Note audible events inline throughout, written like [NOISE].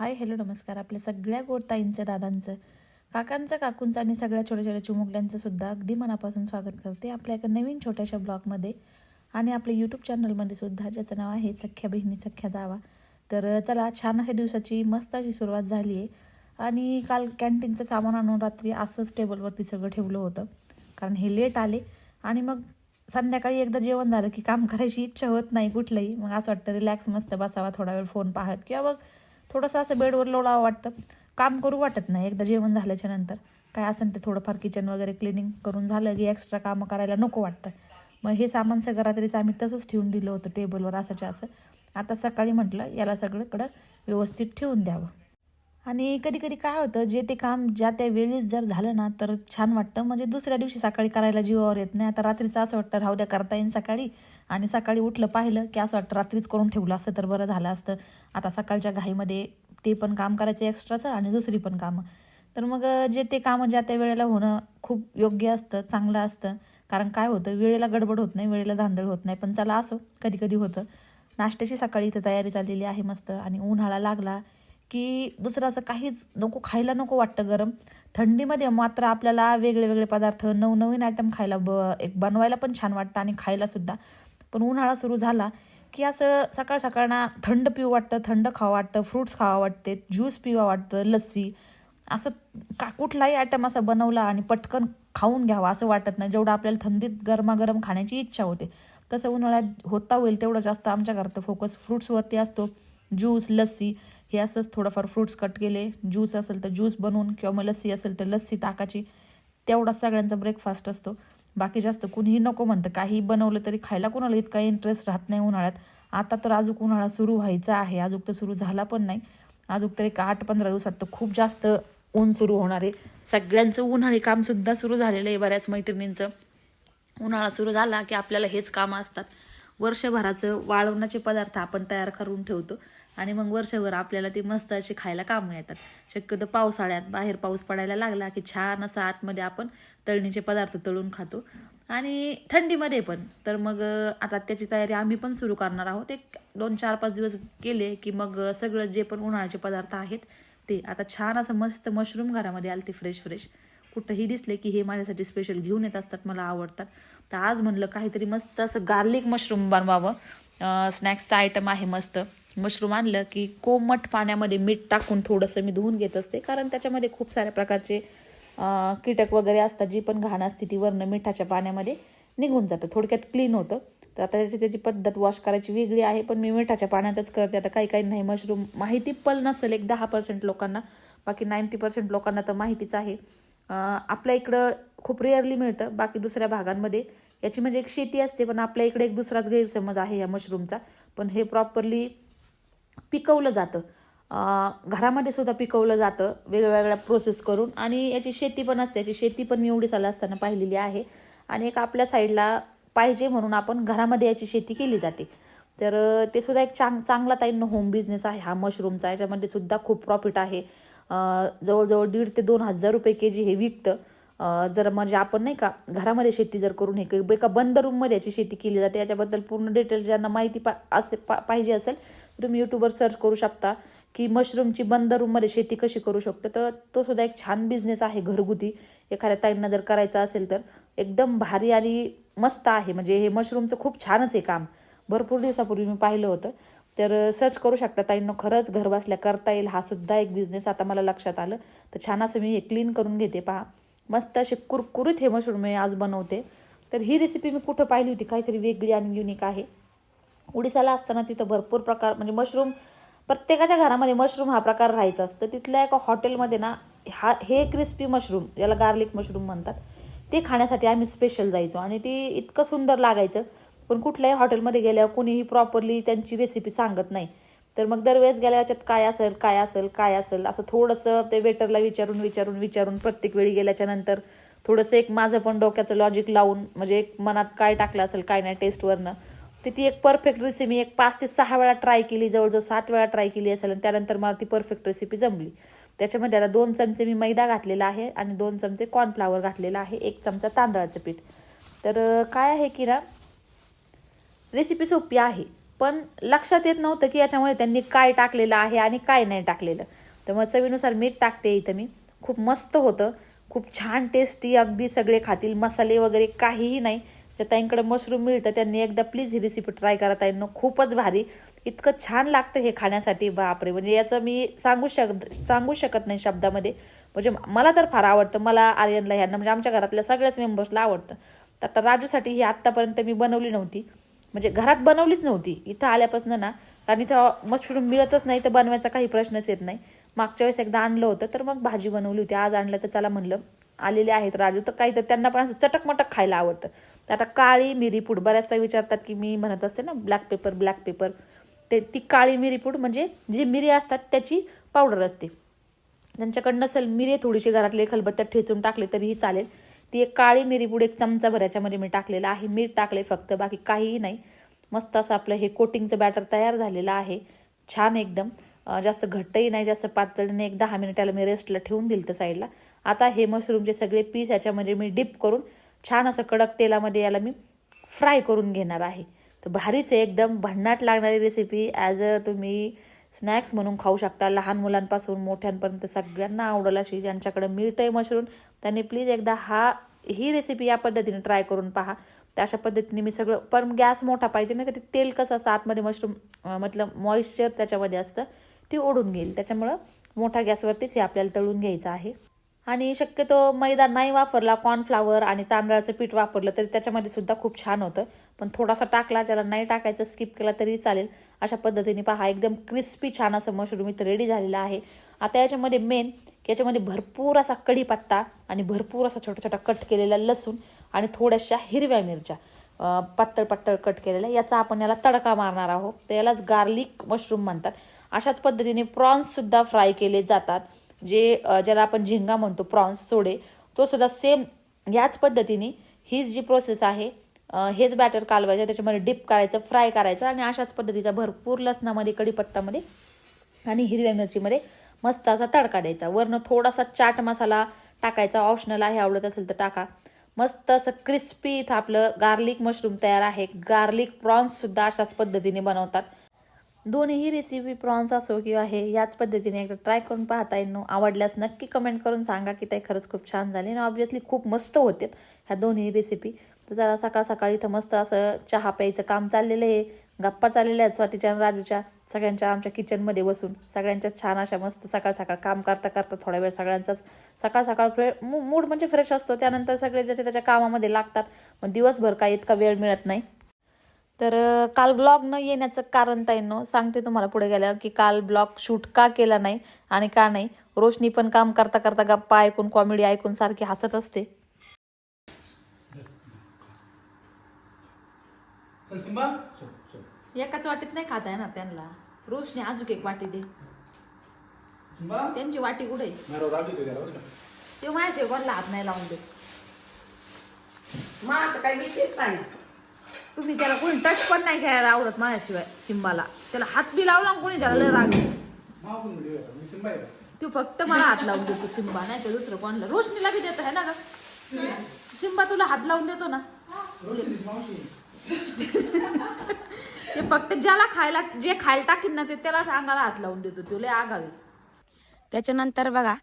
Hi hello नमस्कार. आपल्या सगळ्या गोडताईंचं दादांचं काकांचं काकूंचं आणि सगळ्या छोट्या छोट्या चिमुकल्यांचं सुद्धा अगदी मनापासून स्वागत करते आपल्या एका नवीन छोट्याशा ब्लॉगमध्ये. आणि आपल्या यूट्यूब चॅनलमध्ये सुद्धा ज्याचं नाव आहे सख्या बहिणी सख्या जावा. तर चला छान अशा दिवसाची मस्त अशी सुरुवात झाली आहे. आणि काल कॅन्टीनचं सामान आणून रात्री असंच टेबलवरती सगळं ठेवलं होतं. कारण हे लेट आले. आणि मग संध्याकाळी एकदा जेवण झालं की काम करायची इच्छा होत नाही कुठलंही. मग असं वाटतं रिलॅक्स मस्त बसावा थोडा वेळ फोन पाहत. किंवा मग थोडंसं असं बेडवर लोळावं वाटतं. काम करू वाटत नाही. एकदा जेवण झाल्याच्यानंतर काय असेल ते थोडंफार किचन वगैरे क्लिनिंग करून झालं की एक्स्ट्रा कामं करायला नको वाटतं. मग हे सामान सगळं तरीच आम्ही तसंच ठेवून दिलं होतं टेबलवर असंच्या असं. आता सकाळी म्हटलं याला सगळीकडं व्यवस्थित ठेवून द्यावं. आणि कधी कधी काय होतं जे ते काम ज्या त्या वेळीच जर झालं ना तर छान वाटतं. म्हणजे दुसऱ्या दिवशी सकाळी करायला जीवावर येत नाही. आता रात्रीचं असं वाटतं राहू द्या करता येईल सकाळी. आणि सकाळी उठलं पाहिलं की असं वाटतं रात्रीच करून ठेवलं असतं तर बरं झालं असतं. आता सकाळच्या घाईमध्ये ते पण काम करायचं एक्स्ट्राचं आणि दुसरी पण कामं. तर मग जे ते कामं ज्या त्या वेळेला होणं खूप योग्य असतं चांगलं असतं. कारण काय होतं वेळेला गडबड होत नाही वेळेला धांदळ होत नाही. पण चला असो कधी कधी होतं. नाश्त्याची सकाळी इथं तयारी चाललेली आहे मस्त. आणि उन्हाळा लागला की दुसरं असं काहीच नको खायला नको वाटतं गरम. थंडीमध्ये मात्र आपल्याला वेगळे वेगळे पदार्थ नवनवीन आयटम खायला ब एक बनवायला पण छान वाटतं आणि खायलासुद्धा पण उन्हाळा सुरू झाला की असं सकाळ सकाळ ना थंड पिऊ वाटतं थंड खावं वाटतं फ्रूट्स खावा वाटते ज्यूस पिवा वाटतं लस्सी. असं का कुठलाही आयटम असा बनवला आणि पटकन खाऊन घ्यावा असं वाटत नाही. जेवढं आपल्याला थंडीत गरमागरम खाण्याची इच्छा होते तसं उन्हाळ्यात होता होईल तेवढं जास्त आमच्या घरात फोकस फ्रूट्सवरती असतो. ज्यूस लस्सी. हे असंच थोडंफार फ्रूट्स कट केले. ज्यूस असेल तर ज्यूस बनवून किंवा मग लस्सी असेल तर लस्सी ताकाची तेवढा सगळ्यांचा ब्रेकफास्ट असतो. बाकी जास्त कुणीही नको म्हणतं. काही बनवलं तरी खायला कोणाला इतका इंटरेस्ट राहत नाही उन्हाळ्यात. आता तर अजूक उन्हाळा सुरू व्हायचा आहे. अजून तर सुरू झाला पण नाही. अजूक तर एक आठ पंधरा दिवसात तर खूप जास्त ऊन सुरू होणार आहे. सगळ्यांचं उन्हाळी कामसुद्धा सुरू झालेलं आहे बऱ्याच मैत्रिणींचं. उन्हाळा सुरू झाला की आपल्याला हेच कामं असतात. वर्षभराचं वाळवण्याचे पदार्थ आपण तयार करून ठेवतो. आणि मग वर्षभर आपल्याला ते मस्त असे खायला कामं येतात. शक्यतो पावसाळ्यात बाहेर पाऊस पडायला लागला की छान असं आतमध्ये आपण तळणीचे पदार्थ तळून खातो. आणि थंडीमध्ये पण. तर मग आता त्याची तयारी आम्ही पण सुरू करणार आहोत. एक दोन चार पाच दिवस गेले की मग सगळं जे पण उन्हाळ्याचे पदार्थ आहेत ते. आता छान असं मस्त मशरूम घरामध्ये आले ते फ्रेश फ्रेश कुठंही दिसले की हे माझ्यासाठी स्पेशल घेऊन येत असतात मला आवडतात. तर आज म्हणलं काहीतरी मस्त असं गार्लिक मशरूम बनवावं. स्नॅक्सचं आयटम आहे मस्त. मशरूम आणलं की कोमट पाण्यामध्ये मीठ टाकून थोडंसं मी धुवून घेत असते. कारण त्याच्यामध्ये खूप साऱ्या प्रकारचे कीटक वगैरे असतात जी पण घाण असते ती वरनं मिठाच्या पाण्यामध्ये निघून जातं. थोडक्यात क्लीन होतं. तर आता त्याची त्याची पद्धत वॉश करायची वेगळी आहे पण मी मिठाच्या पाण्यातच करते. आता काही काही नाही मशरूम माहिती पण नसेल एक दहा पर्सेंट लोकांना. बाकी नाईंटी पर्सेंट लोकांना तर माहितीच आहे. आपल्या इकडं खूप रेअरली मिळतं. बाकी दुसऱ्या भागांमध्ये याची म्हणजे एक शेती असते पण आपल्या इकडे एक दुसराच गैरसमज आहे या मशरूमचा. पण हे प्रॉपरली पिकवलं जातं. घरामध्ये सुद्धा पिकवलं जातं वेगवेगळ्या प्रोसेस करून आणि याची शेती पण असते. याची शेती पण मी एवढी असताना पाहिलेली आहे. आणि एक आपल्या साईडला पाहिजे म्हणून आपण घरामध्ये याची शेती केली जाते. तर ते सुद्धा एक चांग चांगला ताईंनो होम बिझनेस आहे. हा मशरूमचा याच्यामध्ये सुद्धा खूप प्रॉफिट आहे. जवळजवळ दीड ते दोन हजार रुपये के जी हे विकतं. जर म्हणजे आपण नाही का घरामध्ये शेती जर करून हे एका बंद रूममध्ये याची शेती केली जाते. याच्याबद्दल पूर्ण डिटेल ज्यांना माहिती पा असे पा पाहिजे असेल तुम्ही यूट्यूबवर सर्च करू शकता की मशरूमची बंद रूममध्ये शेती कशी करू शकतो. तर तो सुद्धा एक छान बिझनेस आहे घरगुती. एखाद्या ताईंना जर करायचा असेल तर एकदम भारी आणि मस्त आहे. म्हणजे हे मशरूमचं खूप छानच आहे काम. भरपूर दिवसापूर्वी मी पाहिलं होतं. तर सर्च करू शकता ताईंनो. खरंच घर बसल्या करता येईल. हा सुद्धा एक बिझनेस आता मला लक्षात आलं. तर छान असं मी हे क्लीन करून घेते. पहा. मस्त असे कुरकुरीत हे मशरूम मी आज बनवते. तर ही रेसिपी मी कुठं पाहिली होती? काहीतरी वेगळी आणि युनिक आहे. उडीसाला असताना तिथं भरपूर प्रकार म्हणजे मशरूम प्रत्येकाच्या घरामध्ये मशरूम हा प्रकार राहायचा. असतं तिथल्या एका हॉटेलमध्ये ना हा हे क्रिस्पी मशरूम याला गार्लिक मशरूम म्हणतात ते खाण्यासाठी आम्ही स्पेशल जायचो. आणि ते इतकं सुंदर लागायचं पण कुठल्याही हॉटेलमध्ये गेल्यावर कुणीही प्रॉपरली त्यांची रेसिपी सांगत नाही. तर मग दरवेळेस गेल्या याच्यात काय असेल काय असेल काय असेल असं थोडंसं ते वेटरला विचारून विचारून विचारून प्रत्येक वेळी गेल्याच्यानंतर थोडंसं एक माझं पण डोक्याचं लॉजिक लावून म्हणजे एक मनात काय टाकलं असेल काय नाही टेस्टवरनं तर ती एक परफेक्ट रेसिपी एक पाच ते सहा वेळा ट्राय केली जवळजवळ सात वेळा ट्राय केली असेल आणि त्यानंतर मला ती परफेक्ट रेसिपी जमली. त्याच्यामध्ये आता दोन चमचे मी मैदा घातलेला आहे आणि दोन चमचे कॉर्नफ्लावर घातलेला आहे एक चमचा तांदळाचं पीठ. तर काय आहे की ना रेसिपी सोपी आहे पण लक्षात येत नव्हतं की याच्यामुळे त्यांनी काय टाकलेलं आहे आणि काय नाही टाकलेलं. तर मग चवीनुसार मीठ टाकते इथं मी. खूप मस्त होतं खूप छान टेस्टी अगदी सगळे खातील मसाले वगैरे काहीही नाही. त्या ताईंकडे मशरूम मिळतं त्यांनी एकदा प्लीज ही रेसिपी ट्राय करा ताईंनो. खूपच भारी. इतकं छान लागतं हे खाण्यासाठी बापरे. म्हणजे याचं मी सांगू शक सांगू शकत नाही शब्दामध्ये. म्हणजे मला तर फार आवडतं. मला आर्यनला ह्यांना म्हणजे आमच्या घरातल्या सगळ्याच मेंबर्सला आवडतं. तर आता राजूसाठी ही आत्तापर्यंत मी बनवली नव्हती. म्हणजे घरात बनवलीच नव्हती. इथं आल्यापासून ना कारण इथं मशरूम मिळतच नाही तर बनवायचा काही प्रश्नच येत नाही. मागच्या वेळेस एकदा आणलं होतं तर मग भाजी बनवली होती. आज आणलं तर चला म्हणलं आलेले आहेत राजू. तर काही तर त्यांना पण असं चटकमटक खायला आवडतं. तर आता काळी मिरी पूड बऱ्याचदा विचारतात की मी म्हणत असते ना ब्लॅक पेपर ब्लॅक पेपर ते ती काळी मिरी पूड म्हणजे जी मिरी असतात त्याची पावडर असते. त्यांच्याकडं नसेल मिरी थोडीशी घरातले खलबत्त्यात ठेचून टाकले तरीही चालेल. ती एक काळी मिरी पूड एक चमचा भराच्यामध्ये मी टाकलेला आहे. मीठ टाकले फक्त बाकी काहीही नाही. मस्त असं आपलं हे कोटिंगचं बॅटर तयार झालेलं आहे. छान एकदम. जास्त घट्टही नाही जास्त पातळीने एक दहा मिनिटाला मी रेस्टला ठेवून दिलं तर साईडला आता हे मशरूमचे सगळे पीस याच्यामध्ये मी डिप करून छान असं कडक तेलामध्ये याला मी फ्राय करून घेणार आहे. तर भारीच आहे एकदम भन्नाट लागणारी रेसिपी ॲज अ तुम्ही स्नॅक्स म्हणून खाऊ शकता. लहान मुलांपासून मोठ्यांपर्यंत सगळ्यांना आवडेल अशी ज्यांच्याकडे आहे मशरूम त्यांनी प्लीज एकदा हा ही रेसिपी या पद्धतीने ट्राय करून पहा. तर अशा पद्धतीने मी सगळं पण गॅस मोठा पाहिजे नाही तरी ते तेल कसं असतं आतमध्ये मशरूम मतलब मॉइश्चर त्याच्यामध्ये असतं ते ओढून घेईल. त्याच्यामुळं मोठ्या गॅसवरतीच हे आपल्याला तळून घ्यायचं आहे. आणि शक्यतो मैदा नाही वापरला कॉर्नफ्लावर आणि तांदळाचं पीठ वापरलं तरी त्याच्यामध्ये सुद्धा खूप छान होतं. पण थोडासा टाकला ज्याला नाही टाकायचं स्किप केला तरी चालेल. अशा पद्धतीने पहा एकदम क्रिस्पी छान असं मशरूम इथं रेडी झालेलं आहे. आता याच्यामध्ये मेन की याच्यामध्ये भरपूर असा कढीपत्ता आणि भरपूर असा छोटा छोटा कट केलेला लसूण आणि थोड्याशा हिरव्या मिरच्या पातळ पातळ कट केलेल्या. याचा आपण याला तडका मारणार आहोत. तर यालाच गार्लिक मशरूम म्हणतात. अशाच पद्धतीने प्रॉन्ससुद्धा फ्राय केले जातात. जे ज्याला आपण झिंगा म्हणतो प्रॉन्स सोडे तो सुद्धा सेम याच पद्धतीने हीच जी प्रोसेस आहे हेच बॅटर कालवायचं त्याच्यामध्ये डिप करायचं फ्राय करायचं आणि अशाच पद्धतीचा भरपूर लसणामध्ये कढीपत्तामध्ये आणि हिरव्या मिरचीमध्ये मस्त असा तडका द्यायचा. वरनं थोडासा चाट मसाला टाकायचा ऑप्शनल आहे आवडत असेल तर टाका. मस्त असं क्रिस्पी इथं आपलं गार्लिक मशरूम तयार आहे. गार्लिक प्रॉन्स सुद्धा अशाच पद्धतीने बनवतात. दोन्हीही रेसिपी प्रॉन्स असो किंवा हे याच पद्धतीने एकदा ट्राय करून पाहता येईल. आवडल्यास नक्की कमेंट करून सांगा की ते खरंच खूप छान झाले. आणि ऑब्व्हियसली खूप मस्त होते ह्या दोन्ही रेसिपी तर जरा सकाळ सकाळी इथं मस्त असं चहा प्यायचं काम चाललेलं आहे. गप्पा चाललेल्या आहेत स्वातीच्या आणि राजूच्या. सगळ्यांच्या आमच्या किचनमध्ये बसून. सगळ्यांच्या छान अशा मस्त सकाळ सकाळ काम करता करता थोडा वेळ सगळ्यांचाच सकाळ सकाळ फ्रे मूड म्हणजे फ्रेश असतो. त्यानंतर सगळे ज्याच्या त्याच्या कामामध्ये लागतात. मग दिवसभर काही इतका वेळ मिळत नाही. तर काल ब्लॉग न येण्याचं कारण ताईंनो सांगते तुम्हाला पुढे गेल्यावर की काल ब्लॉग शूट का केला नाही आणि का नाही. रोशनी पण काम करता करता गप्पा ऐकून कॉमेडी ऐकून सारखी हसत असते. चल सिंबा चल चल. एकाच वाटीत नाही खाता येणार त्यांना. रोशनी अजून एक वाटी दे. त्यांची वाटी कुठे ते माझ्या शेवटला हात नाही लावून देत. मग आता काही विषयच नाही. तुम्ही त्याला कोणी टच पण नाही घ्यायला आवडत माझ्याशिवाय सिंबाला. त्याला हात बी लावला कोणी त्याला लय राग. आहे? तू फक्त मला हात लावून देतो सिंबा नाही तर दुसरं कोणाला. रोशनीला बी देतो है ना ग? सिंबा तुला हात लावून देतो ना? ते फक्त ज्याला खायला जे खायला टाकीन ना ते त्याला अंगाला हात लावून देतो तो लय आगावी. त्याच्यानंतर बघा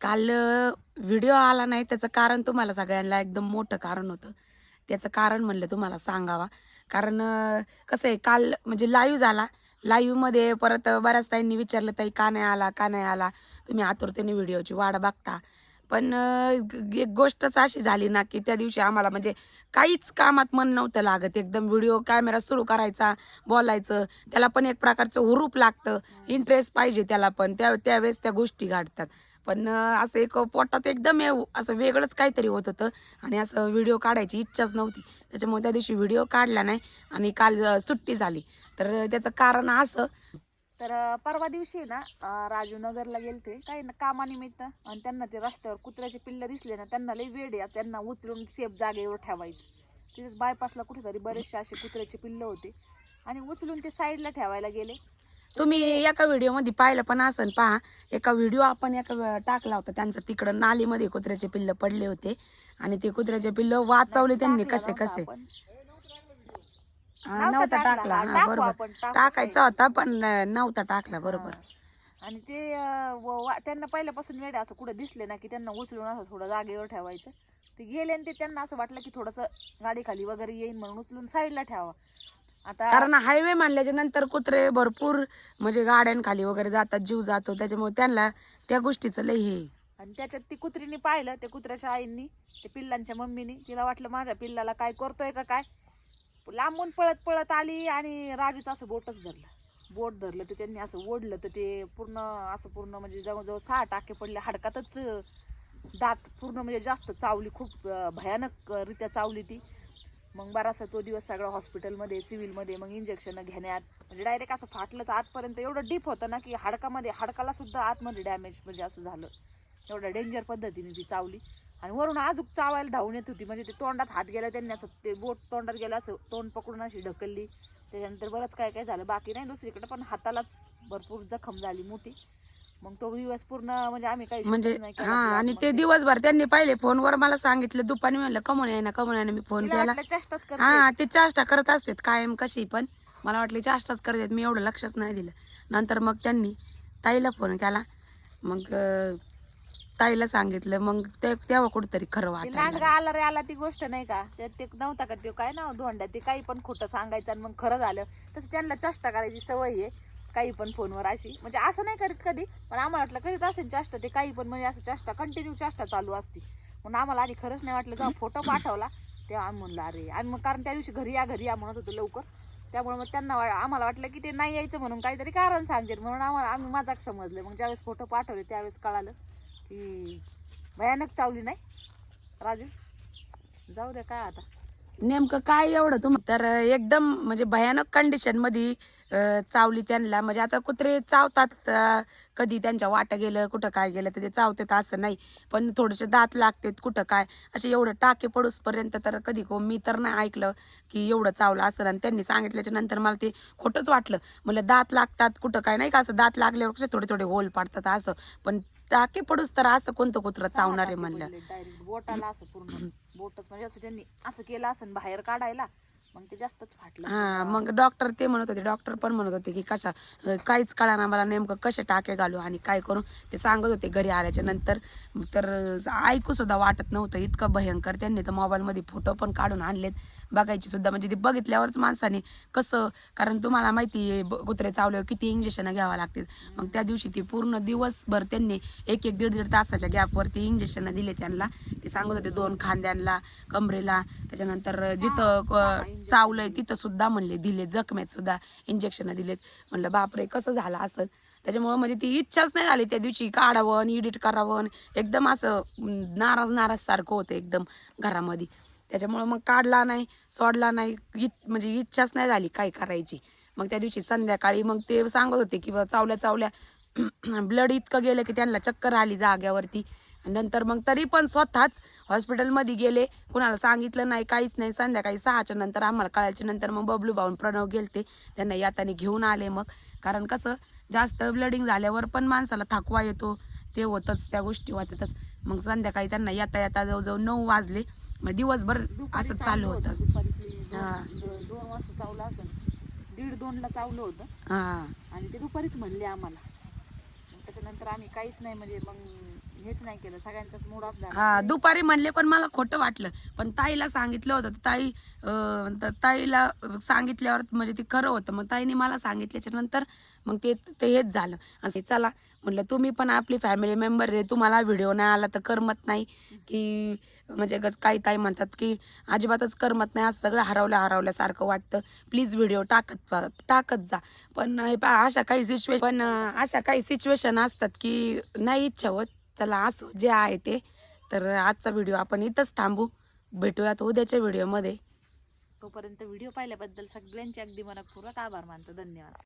काल व्हिडिओ आला नाही त्याचं कारण तुम्हाला सगळ्यांना एकदम मोठं कारण होतं. त्याचं कारण म्हणलं तुम्हाला सांगावा. कारण कसं आहे काल म्हणजे लाईव्ह झाला. लाईव्हमध्ये परत बऱ्याच ताईंनी विचारलं ताई का नाही आला? का नाही आला? तुम्ही आतुरतेने व्हिडिओची वाट बघता. पण एक गोष्टच अशी झाली ना की त्या दिवशी आम्हाला म्हणजे काहीच कामात मन नव्हतं लागत. एकदम व्हिडिओ कॅमेरा सुरू करायचा बोलायचं. त्याला पण एक प्रकारचं हुरूप लागतं. इंटरेस्ट पाहिजे त्याला पण. त्या त्यावेळेस त्या गोष्टी घडतात. पण असं एक पोटात एकदम असं वेगळंच काहीतरी होत होतं. आणि असं व्हिडिओ काढायची इच्छाच नव्हती. त्याच्यामुळे त्या दिवशी व्हिडिओ काढला नाही आणि काल सुट्टी झाली. तर त्याचं कारण असं तर परवा दिवशी ना राजू नगरला गेलते. काही ना कामानिमित्त. आणि त्यांना ते रस्त्यावर कुत्र्याचे पिल्ल दिसले ना त्यांना लई वेड या त्यांना उचलून सेफ जागेवर ठेवायचं. तिथेच बायपासला कुठेतरी बरेचसे असे कुत्र्याचे पिल्ल होते. आणि उचलून ते साईडला ठेवायला गेले. तुम्ही एका व्हिडिओमध्ये पाहिलं पण असन पहा. एका व्हिडिओ आपण एका टाकला होता त्यांचा तिकडं नालीमध्ये कुत्र्याचे पिल्ल पडले होते. आणि ते कुत्र्याचे पिल्ल वाचवले त्यांनी कसे कसे नव्हता टाकला. हा, बरोबर. टाकायचा होता पण नव्हता टाकला बरोबर. आणि ते त्यांना पहिल्यापासून वेळ असं कुठे दिसले ना की त्यांना उचलून असं थोडं जागेवर ठेवायचं. ते गेले आणि ते त्यांना असं वाटलं की थोडस गाडी खाली वगैरे येईल म्हणून उचलून साईडला ठेवा. आता कारण हायवे मानल्याच्या नंतर कुत्रे भरपूर म्हणजे गाड्यांखाली वगैरे जातात जीव जातो. त्याच्यामुळे त्यांना त्या गोष्टीचं लय हे. आहे. आणि त्याच्यात ती कुत्रीने पाहिलं त्या कुत्र्याच्या आईंनी त्या पिल्लांच्या मम्मीनी. तिला वाटलं माझ्या पिल्लाला काय करतोय का काय? लांबून पळत पळत आली आणि राजूचं असं बोटच धरलं. बोट धरलं तर त्यांनी असं ओढलं तर ते पूर्ण असं पूर्ण म्हणजे जवळजवळ सहा टाके पडले. हाडकातच अं, दात पूर्ण म्हणजे जास्त चावली. खूप अं, भयानक रित्या चावली ती. मग बराचसा तो दिवस सगळा हॉस्पिटलमध्ये सिव्हिलमध्ये मग इंजेक्शन घेण्यात. म्हणजे डायरेक्ट असं फाटलंच. आतपर्यंत एवढं डीप होतं ना की हाडकामध्ये हाडकाला सुद्धा आतमध्ये डॅमेज म्हणजे असं झालं. एवढं डेंजर पद्धतीने ती चावली. आणि वरून आजूक चावायला धावून येत होती. म्हणजे ते तोंडात हात गेला त्यांनी असं ते बोट तोंडात गेलं असं तोंड पकडून अशी ढकलली. त्याच्यानंतर बरंच काय काय झालं. बाकी नाही दुसरीकडे पण हातालाच भरपूर जखम झाली मोठी. मग तो दिवस पूर्ण म्हणजे आम्ही काही म्हणजे शूटच नाही केला हा आणि ते दिवसभर त्यांनी पाहिले फोनवर मला सांगितलं दुपारी म्हणलं कमून आहे ना कमून आहे ना. मी फोन तिला केला. वाटलं चेष्टाच करते. हा ते चाष्टा करत असतात कायम कशी पण मला वाटलं चाष्टाच करतात मी एवढं लक्षच नाही दिलं. नंतर मग त्यांनी ताईला फोन केला. मग अं, ताईला सांगितलं मग ते तेव्हा कुठेतरी खरं ते लांडगा आला रे आला ती गोष्ट नाही का? त्यात ते नव्हता का ते काय ना धोंड्या ते काही पण खोटं सांगायचं आणि मग खरं झालं. तसं त्यांना चेष्टा करायची सवय आहे. काही पण फोनवर अशी. म्हणजे असं नाही करीत कधी पण आम्हाला वाटलं करीत असेल चेष्टा ते काही पण म्हणजे असं चेष्टा कंटिन्यू चेष्टा चालू असती. म्हणून आम्हाला आधी खरंच नाही वाटलं जेव्हा फोटो पाठवला तेव्हा आम्ही म्हणलं अरे आम्ही मग कारण त्या दिवशी घरी या घरी या म्हणत होतो लवकर. त्यामुळे मग त्यांना वा- आम्हाला वाटलं की ते नाही यायचं म्हणून काहीतरी कारण सांगतील. म्हणून आम्हाला आम्ही मजाक समजलं. मग ज्यावेळेस फोटो पाठवले त्यावेळेस कळालं की भयानक चावली नाही. राजू जाऊ दे काय आता? नेमकं काय एवढं? तुम तर एकदम म्हणजे भयानक कंडिशनमध्ये चावली त्यांना. म्हणजे आता कुत्रे चावतात कधी त्यांच्या वाटा गेलं कुठं काय गेलं तर ते चावतात असं नाही. पण थोडेसे दात लागतात कुठं काय. असे एवढं टाके पडूस पर्यंत तर कधी को मी तर नाही ऐकलं की एवढं चावलं असं. आणि त्यांनी सांगितल्याच्या नंतर मला ते खोटंच वाटलं. म्हणलं दात लागतात कुठं काय. नाही का असं दात लागल्यावर कसे थोडे थोडे होल पाडतात असं. पण टाके पडूस तर असं कोणतं कुत्रं चावणार आहे म्हणलं. डायरेक्ट बोटाला असं पूर्ण बोटच म्हणजे असं त्यांनी असं केलं असं बाहेर काढायला मग ते जास्तच फाटलं. हा मग डॉक्टर ते म्हणत होते डॉक्टर पण म्हणत होते की कशा काहीच कळाना मला नेमकं कसे टाके घालू आणि काय करू? ते सांगत होते घरी आल्याच्यानंतर. तर ऐकू सुद्धा वाटत नव्हतं इतकं भयंकर. त्यांनी तर मोबाईल मध्ये फोटो पण काढून आणलेत. बघायची सुद्धा. म्हणजे ते बघितल्यावरच माणसाने कसं कारण तुम्हाला माहिती आहे ब- कुत्रे चावल्यावर किती इंजेक्शन घ्यावं लागतील. मग त्या दिवशी ते पूर्ण दिवसभर त्यांनी एक एक दीड दीड तासाच्या गॅपवरती इंजेक्शन दिले त्यांना. ते सांगत होते दोन खांद्यांना कमरेला. त्याच्यानंतर जिथं क- चावलंय तिथं सुद्धा म्हणले दिले जखमेत सुद्धा इंजेक्शन दिलेत. म्हणलं बापरे कसं झालं असं? त्याच्यामुळं म्हणजे ती इच्छाच नाही झाली त्या दिवशी. काढावं आणि एडिट करावं आणि एकदम असं नाराज नाराज सारखं होतं एकदम घरामध्ये. त्याच्यामुळं मग काढला नाही सोडला नाही इ- म्हणजे इच्छाच नाही झाली काय करायची. मग त्या दिवशी संध्याकाळी मग ते सांगत होते की बा चावल्या चावल्या [CLEARS THROAT] ब्लड इतकं गेलं की त्यांना चक्कर आली जाग्यावरती. आणि नंतर मग तरी पण स्वतःच हॉस्पिटलमध्ये गेले. कुणाला सांगितलं नाही काहीच नाही. संध्याकाळी सहाच्या नंतर आम्हाला कळायच्या नंतर मग बबलू भाऊन प्रणव गेलते. त्यांना याताने घेऊन आले मग. कारण कसं जास्त ब्लडिंग झाल्यावर पण माणसाला थकवा येतो. ते होतच त्या गोष्टी होतातच. मग संध्याकाळी त्यांना येता येता जवळजवळ नऊ वाजले. मग दिवसभर असं चालू होतं दुपारी दोन- हा. वाजता चावलं असं दीड दोनला चावलं होतं. हा. आणि ते दुपारीच म्हणले आम्हाला. मग त्याच्यानंतर आम्ही काहीच नाही म्हणजे मग हेच नाही केलं सगळ्यांचाच मूड ऑफ झाला. हा दुपारी म्हणले पण मला खोटं वाटलं. पण ताईला सांगितलं होतं तर ताई अं, ताईला सांगितल्यावर म्हणजे ते खरं होतं. मग ताईने मला सांगितल्याच्या नंतर मग ते ते हेच झालं. असं चला म्हणलं तुम्ही पण आपली फॅमिली मेंबर आहे तुम्हाला व्हिडिओ नाही आला तर करमत नाही. की म्हणजे ग- काही ताई म्हणतात की अजिबातच करमत नाही असं सगळं हरवलं हरवल्यासारखं वाटतं. प्लीज व्हिडिओ टाकत टाकत जा. पण हे पहा अशा काही सिच्युएशन पण अं, अशा काही सिच्युएशन असतात की नाही इच्छा होत. चला असो जे आहे ते. तर आजचा व्हिडिओ आपण इथंच थांबू. भेटूयात उद्याच्या व्हिडिओमध्ये तोपर्यंत व्हिडिओ पाहिल्याबद्दल सगळ्यांचे अगदी मनपूर्वक आभार मानतो. धन्यवाद.